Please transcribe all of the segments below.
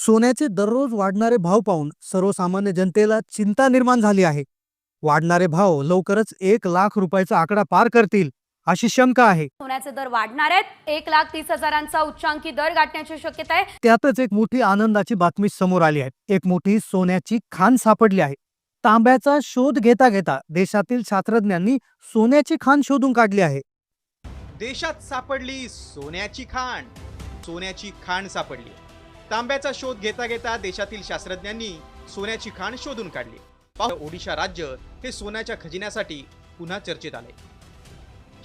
सोन्याचे दररोज वाढणारे भाव पाहून सर्वसामान्य जनतेला चिंता निर्माण झाली आहे. वाढणारे भाव लवकरच एक लाख रुपयाचा आकडा पार करतील अशी शंका आहे. सोन्याचे दर वाढणार आहेत. एक लाख तीस हजारांचा उच्चांकी दर गाठण्याची शक्यता आहे. त्यातच एक मोठी आनंदाची बातमी समोर आली आहे. एक मोठी सोन्याची खाण सापडली आहे. तांब्याचा शोध घेता घेता देशातील शास्त्रज्ञांनी सोन्याची खाण शोधून काढली आहे. देशात सापडली सोन्याची खाण. सोन्याची खाण सापडली. तांब्याचा शोध घेता घेता देशातील शास्त्रज्ञांनी सोन्याची खाण शोधून काढली. ओडिशा राज्य हे सोन्याच्या खजिन्यासाठी पुन्हा चर्चेत आले.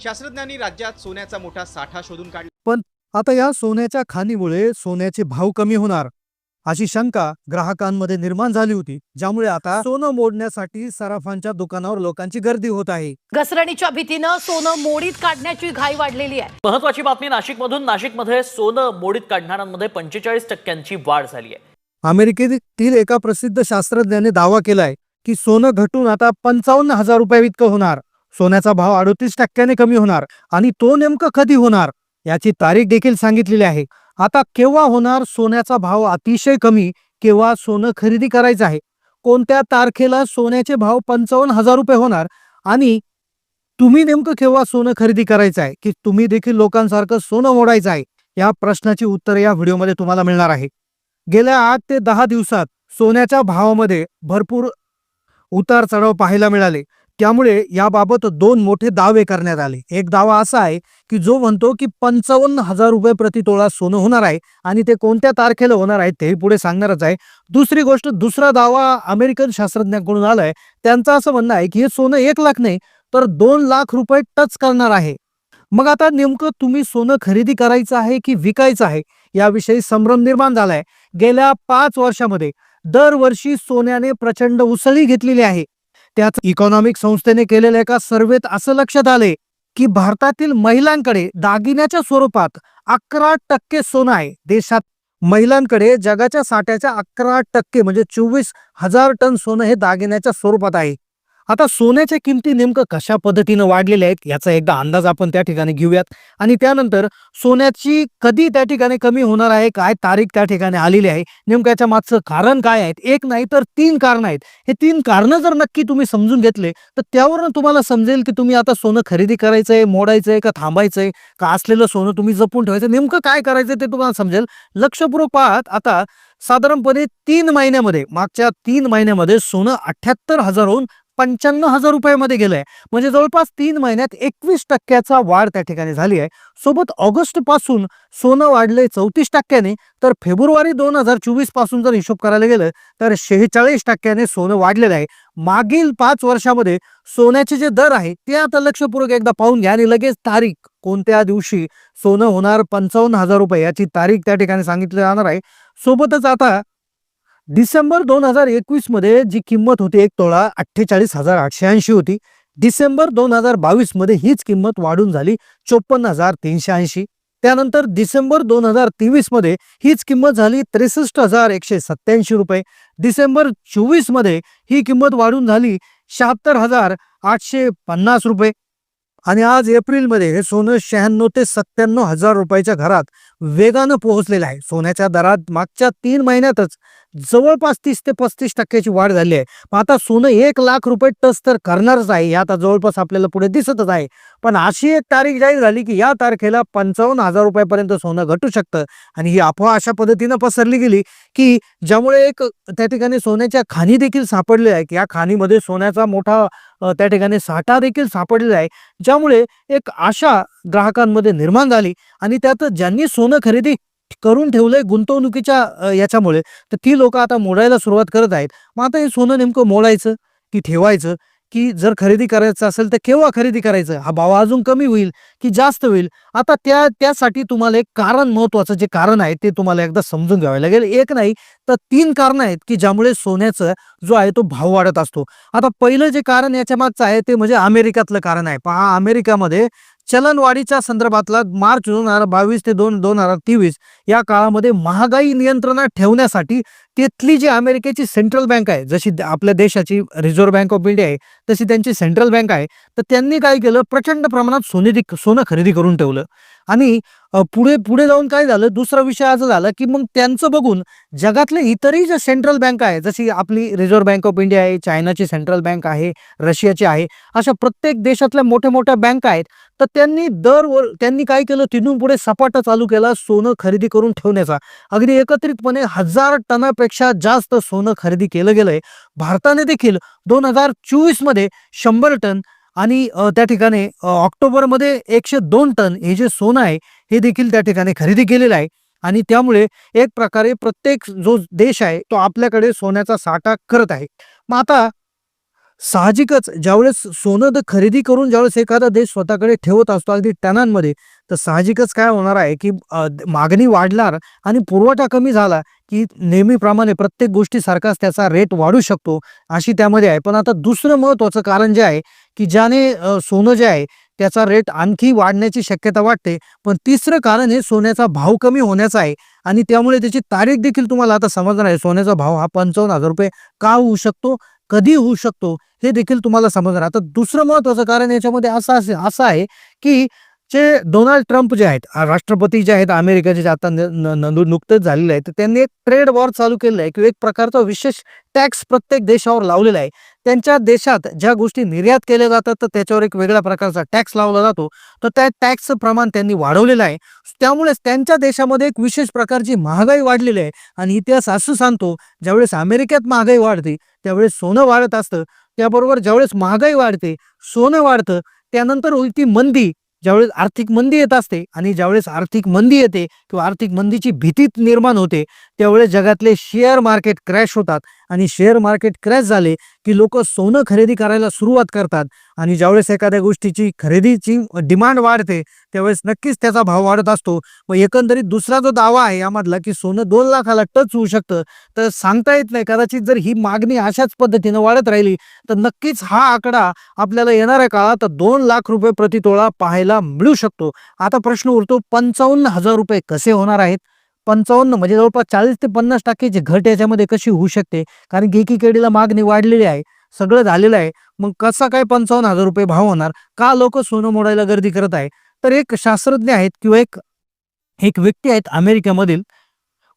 शास्त्रज्ञांनी राज्यात सोन्याचा मोठा साठा शोधून काढला. पण आता या सोन्याच्या खाणीमुळे सोन्याचे भाव कमी होणार. अशी शंका ग्राहकांमध्ये निर्माण झाली होती ज्यामुळे आता सोनं मोडण्यासाठी सराफांच्या दुकानावर लोकांची गर्दी होत आहे. घसरणीच्या भीतीनं सोनं मोडीत काढण्याची घाई वाढलेली आहे. महत्वाची बातमी नाशिकमधून. नाशिकमध्ये सोनं मोडीत काढणाऱ्यांमध्ये पंचेचाळीस टक्क्यांची वाढ झाली आहे. अमेरिकेतील एका प्रसिद्ध शास्त्रज्ञाने दावा केलाय की सोनं घटून आता पंचावन्न हजार रुपये इतकं होणार. सोन्याचा भाव अडोतीस टक्क्याने कमी होणार आणि तो नेमकं कधी होणार याची तारीख देखील सांगितलेली आहे. आता केव्हा होणार सोन्याचा भाव अतिशय कमी केव्हा सोनं खरेदी करायचं आहे? कोणत्या तारखेला सोन्याचे भाव पंचावन्न हजार रुपये होणार? आणि तुम्ही नेमकं केव्हा सोनं खरेदी करायचं आहे? की तुम्ही देखील लोकांसारखं सोनं मोडायचं आहे? या प्रश्नाची उत्तर या व्हिडिओमध्ये तुम्हाला मिळणार आहे. गेल्या आठ ते दहा दिवसात सोन्याच्या भावामध्ये भरपूर उतार चढाव पाहायला मिळाले. त्यामुळे याबाबत दोन मोठे दावे करण्यात आले. एक दावा असा आहे की जो म्हणतो की पंचावन्न हजार रुपये प्रति तोळा सोनं होणार आहे आणि ते कोणत्या तारखेला होणार आहे तेही पुढे सांगणारच आहे. दुसरी गोष्ट दुसरा दावा अमेरिकन शास्त्रज्ञांकडून आलाय. त्यांचं असं म्हणणं आहे की हे सोनं एक लाख नाही तर दोन लाख रुपये टच करणार आहे. मग आता नेमकं तुम्ही सोनं खरेदी करायचं आहे की विकायचं आहे याविषयी संभ्रम निर्माण झालाय. गेल्या पाच वर्षामध्ये दरवर्षी सोन्याने प्रचंड उसळी घेतलेली आहे. त्यात इकॉनॉमिक संस्थेने केलेल्या एका सर्वेत असं लक्षात आले की भारतातील महिलांकडे दागिन्याच्या स्वरूपात अकरा टक्के सोनं आहे. देशात महिलांकडे जगाच्या साठ्याच्या अकरा टक्के म्हणजे चोवीस हजार टन सोनं हे दागिन्याच्या स्वरूपात आहे. आता सोन्याच्या किमती नेमकं कशा पद्धतीनं वाढलेल्या आहेत याचा एकदा अंदाज आपण त्या ठिकाणी घेऊयात. आणि त्यानंतर सोन्याची कधी त्या ठिकाणी कमी होणार आहे काय तारीख त्या ठिकाणी आलेली आहे नेमकं याच्या मागचं कारण काय आहेत एक नाही तर तीन कारण आहेत. हे तीन कारणं जर नक्की तुम्ही समजून घेतले तर त्यावरून तुम्हाला समजेल की तुम्ही आता सोनं खरेदी करायचं आहे मोडायचं आहे का थांबायचं आहे का असलेलं सोनं तुम्ही जपून ठेवायचं नेमकं काय करायचं ते तुम्हाला समजेल. लक्षपूर्वक पाहत आता साधारणपणे तीन महिन्यामध्ये मागच्या तीन महिन्यामध्ये सोनं अठ्ठ्याहत्तर हजारहून पंच्याण्णव हजार रुपयामध्ये गेलंय. म्हणजे जवळपास तीन महिन्यात एकवीस टक्क्याचा वाढ त्या ठिकाणी झाली आहे. सोबत ऑगस्टपासून सोनं वाढलंय चौतीस टक्क्याने तर फेब्रुवारी दोन हजार चोवीसपासून जर हिशोब करायला गेलं तर शेहेचाळीस टक्क्याने सोनं वाढलेलं आहे. मागील पाच वर्षामध्ये सोन्याचे जे दर आहे ते आता लक्षपूर्वक एकदा पाहून घ्या. आणि लगेच तारीख कोणत्या दिवशी सोनं होणार पंचावन्न हजार रुपये याची तारीख त्या ठिकाणी सांगितली जाणार आहे. सोबतच आता डिसेंबर दोन हजार एकवीसमध्ये जी किंमत होती एक तोळा अठ्ठेचाळीस हजार आठशे ऐंशी होती. डिसेंबर दोन हजार बावीसमध्ये हीच किंमत वाढून झाली चोपन्न हजार तीनशे ऐंशी. त्यानंतर डिसेंबर दोन हजार तेवीसमध्ये हीच किंमत झाली त्रेसष्ट हजार एकशे सत्याऐंशी रुपये. डिसेंबर चोवीसमध्ये ही किंमत वाढून झाली शहात्तर हजार आठशे पन्नास रुपये. आणि आज एप्रिलमध्ये हे सोनं शहाण्णव ते सत्त्याण्णव हजार रुपयाच्या घरात वेगानं पोहोचलेलं आहे. सोन्याच्या दरात मागच्या तीन महिन्यातच जवळपास तीस ते पस्तीस टक्क्याची वाढ झाली आहे. मग आता सोनं एक लाख रुपये टच तर करणारच आहे. हे आता जवळपास आपल्याला पुढे दिसतच आहे. पण अशी एक तारीख जाहीर झाली की या तारखेला पंचावन्न हजार रुपयापर्यंत सोनं घटू शकतं. आणि ही अफवा अशा पद्धतीनं पसरली गेली की ज्यामुळे एक त्या ठिकाणी सोन्याच्या खाणी देखील सापडल्या आहे या खाणीमध्ये सोन्याचा मोठा त्या ठिकाणी साठा देखील सापडलेला आहे. ज्यामुळे एक आशा ग्राहकांमध्ये निर्माण झाली. आणि त्यात ज्यांनी सोनं खरेदी करून ठेवलंय गुंतवणुकीच्या याच्यामुळे. तर ती लोक आता मोडायला सुरुवात करत आहेत. मग आता हे सोनं नेमकं मोडायचं की ठेवायचं? की जर खरेदी करायचं असेल तर केव्हा खरेदी करायचं? हा भाव अजून कमी होईल की जास्त होईल? आता त्या त्यासाठी तुम्हाला एक कारण महत्वाचं जे कारण आहे ते तुम्हाला एकदा समजून घ्यावं लागेल. एक नाही तर तीन कारण आहेत की ज्यामुळे सोन्याचं जो आहे तो भाव वाढत असतो. आता पहिलं जे कारण याच्या मागचं आहे ते म्हणजे अमेरिकातलं कारण आहे. पहा अमेरिकामध्ये चलनवाढीच्या संदर्भातला मार्च दोन हजार बावीस ते दोन दोन हजार तेवीस या काळामध्ये महागाई नियंत्रणात ठेवण्यासाठी तिथली जी अमेरिकेची सेंट्रल बँक आहे जशी द- आपल्या देशाची रिझर्व्ह बँक ऑफ इंडिया आहे तशी त्यांची सेंट्रल बँक आहे तर त्यांनी काय केलं? प्रचंड प्रमाणात सोने सोनं खरेदी करून ठेवलं. आणि पुढे पुढे जाऊन काय झालं? दुसरा विषय असं झाला की मग त्यांचं बघून जगातले इतरही ज्या सेंट्रल बँक आहे जशी आपली रिझर्व्ह बँक ऑफ इंडिया आहे चायनाची सेंट्रल बँक आहे रशियाची आहे अशा प्रत्येक देशातल्या मोठ्या मोठ्या बँक आहेत तर त्यांनी दर वर त्यांनी काय केलं? तिथून पुढे सपाटा चालू केला सोनं खरेदी करून ठेवण्याचा. अगदी एकत्रितपणे हजार टनापेक्षा पेक्षा जास्त सोनं खरेदी केलं गेलंय. भारताने देखील दोन हजार चोवीसमध्ये शंभर टन आणि त्या ठिकाणी ऑक्टोबरमध्ये एकशे दोन टन हे जे सोनं आहे हे देखील त्या ठिकाणी खरेदी केलेलं आहे. आणि त्यामुळे एक प्रकारे प्रत्येक जो देश आहे तो आपल्याकडे सोन्याचा साठा करत आहे. मग आता साहजिकच ज्यावेळेस सोनं खरेदी करून ज्यावेळेस एखादा देश स्वतःकडे ठेवत असतो अगदी टनांमध्ये तर साहजिकच काय होणार आहे की मागणी वाढणार आणि पुरवठा कमी झाला की नेहमीप्रमाणे प्रत्येक गोष्टीसारखाच त्याचा रेट वाढू शकतो अशी त्यामध्ये आहे. पण आता दुसरं महत्त्वाचं कारण जे आहे की ज्याने सोनं जे आहे त्याचा रेट आणखी वाढण्याची शक्यता वाटते पण तिसरं कारण हे सोन्याचा भाव कमी होण्याचा आहे आणि त्यामुळे त्याची तारीख देखील तुम्हाला आता समजणार आहे. सोन्याचा भाव हा पंचावन्न हजार रुपये का होऊ शकतो? कधी होऊ शकतो हे देखील तुम्हाला समजणार. आता दुसरं महत्वाचं कारण याच्यामध्ये असं असं आहे की जे डोनाल्ड ट्रम्प जे आहेत राष्ट्रपती जे आहेत अमेरिकेचे जे आता न- झालेलं आहे तर त्यांनी एक ट्रेड वॉर चालू केलेलं आहे किंवा एक प्रकारचा विशेष टॅक्स प्रत्येक देशावर लावलेला आहे. त्यांच्या देशात ज्या गोष्टी निर्यात केल्या जातात तर त्याच्यावर एक वेगळ्या प्रकारचा टॅक्स लावला जातो. तर त्या टॅक्सचं प्रमाण त्यांनी वाढवलेलं आहे. त्यामुळेच त्यांच्या देशामध्ये एक विशेष प्रकारची महागाई वाढलेली आहे. आणि इतिहास असं सांगतो ज्यावेळेस अमेरिकेत महागाई वाढते त्यावेळेस सोनं वाढत असतं. त्याबरोबर ज्यावेळेस महागाई वाढते सोनं वाढतं त्यानंतर होती मंदी. ज्यावेळेस आर्थिक मंदी येत असते आणि ज्यावेळेस आर्थिक मंदी येते किंवा आर्थिक मंदीची भीती निर्माण होते त्यावेळेस जगातले शेअर मार्केट क्रॅश होतात आणि शेअर मार्केट क्रॅश झाले की लोक सोनं खरेदी करायला सुरुवात करतात. आणि ज्यावेळेस एखाद्या गोष्टीची खरेदीची डिमांड वाढते त्यावेळेस नक्कीच त्याचा भाव वाढत असतो. मग एकंदरीत दुसरा जो दावा आहे यामधला की सोनं दोन लाखाला टच होऊ शकतं तर सांगता येत नाही. कदाचित जर ही मागणी अशाच पद्धतीनं वाढत राहिली तर नक्कीच हा आकडा आपल्याला येणाऱ्या काळात दोन लाख रुपये प्रतितोळा पाहायला मिळू शकतो. आता प्रश्न उरतो पंचावन्न हजार रुपये कसे होणार आहेत? पंचावन्न म्हणजे जवळपास चाळीस ते पन्नास टक्क्याची घट याच्यामध्ये कशी होऊ शकते. कारण की एकीकडीला मागणी वाढलेली आहे सगळं झालेलं आहे. मग कसा काय पंचावन्न हजार रुपये भाव होणार? का लोक सोनं मोडायला गर्दी करत आहे? तर एक शास्त्रज्ञ आहेत किंवा एक एक व्यक्ती आहेत अमेरिकेमधील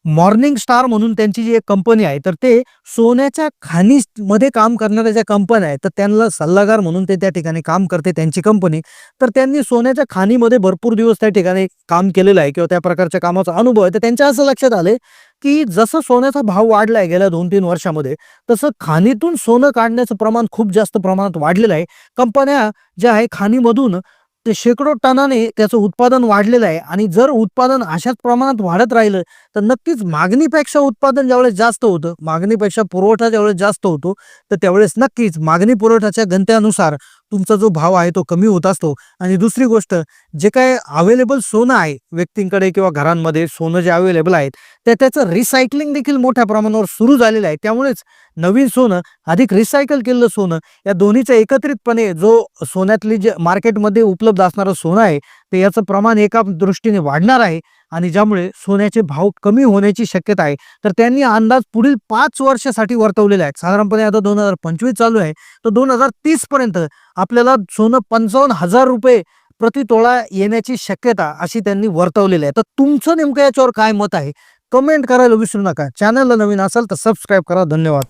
मॉर्निंग स्टार म्हणून त्यांची जी एक कंपनी आहे तर ते सोन्याच्या खाणीमध्ये काम करणाऱ्या ज्या कंपन्या आहेत तर त्यांना सल्लागार म्हणून ते त्या ठिकाणी काम करते त्यांची कंपनी. तर त्यांनी सोन्याच्या खाणीमध्ये भरपूर दिवस त्या ठिकाणी काम केलेलं आहे किंवा त्या प्रकारच्या कामाचा अनुभव आहे. तर त्यांच्या असं लक्षात आले की जसं सोन्याचा भाव वाढलाय गेल्या दोन तीन वर्षामध्ये तसं खाणीतून सोनं काढण्याचं प्रमाण खूप जास्त प्रमाणात वाढलेलं आहे. कंपन्या ज्या आहे खाणीमधून ते शेकडो टनाने त्याचं उत्पादन वाढलेलं आहे. आणि जर उत्पादन अशाच प्रमाणात वाढत राहिलं तर नक्कीच मागणीपेक्षा उत्पादन ज्यावेळेस जास्त होतं मागणीपेक्षा पुरवठा ज्यावेळेस जास्त होतो तर त्यावेळेस नक्कीच मागणी पुरवठ्याच्या गंत्यानुसार तुमचा जो भाव आहे तो कमी होत असतो. आणि दुसरी गोष्ट जे काय अवेलेबल सोनं आहे व्यक्तींकडे किंवा घरांमध्ये सोनं जे अवेलेबल आहेत त्या त्याचं रिसायकलिंग देखील मोठ्या प्रमाणावर सुरू झालेलं आहे. त्यामुळेच नवीन सोनं अधिक रिसायकल केलेलं सोनं या दोन्हीचा एकत्रितपणे जो सोन्यातली जे मार्केटमध्ये उपलब्ध असणारं सोनं आहे ते याचं प्रमाण एका दृष्टीने वाढणार आहे. आणि ज्यामुळे सोन्याचे भाव कमी होण्याची शक्यता आहे. तर त्यांनी अंदाज पुढील पाच वर्षासाठी वर्तवलेला आहे. साधारणपणे आता दोन हजार पंचवीस चालू आहे. तर दोन हजार तीस पर्यंत आपल्याला सोनं पंचावन्न हजार रुपये प्रति तोळा येण्याची शक्यता अशी त्यांनी वर्तवलेली आहे. तर तुमचं नेमकं याच्यावर काय मत आहे? कमेंट करायला विसरू नका. चॅनलला नवीन असाल तर सबस्क्राईब करा. धन्यवाद.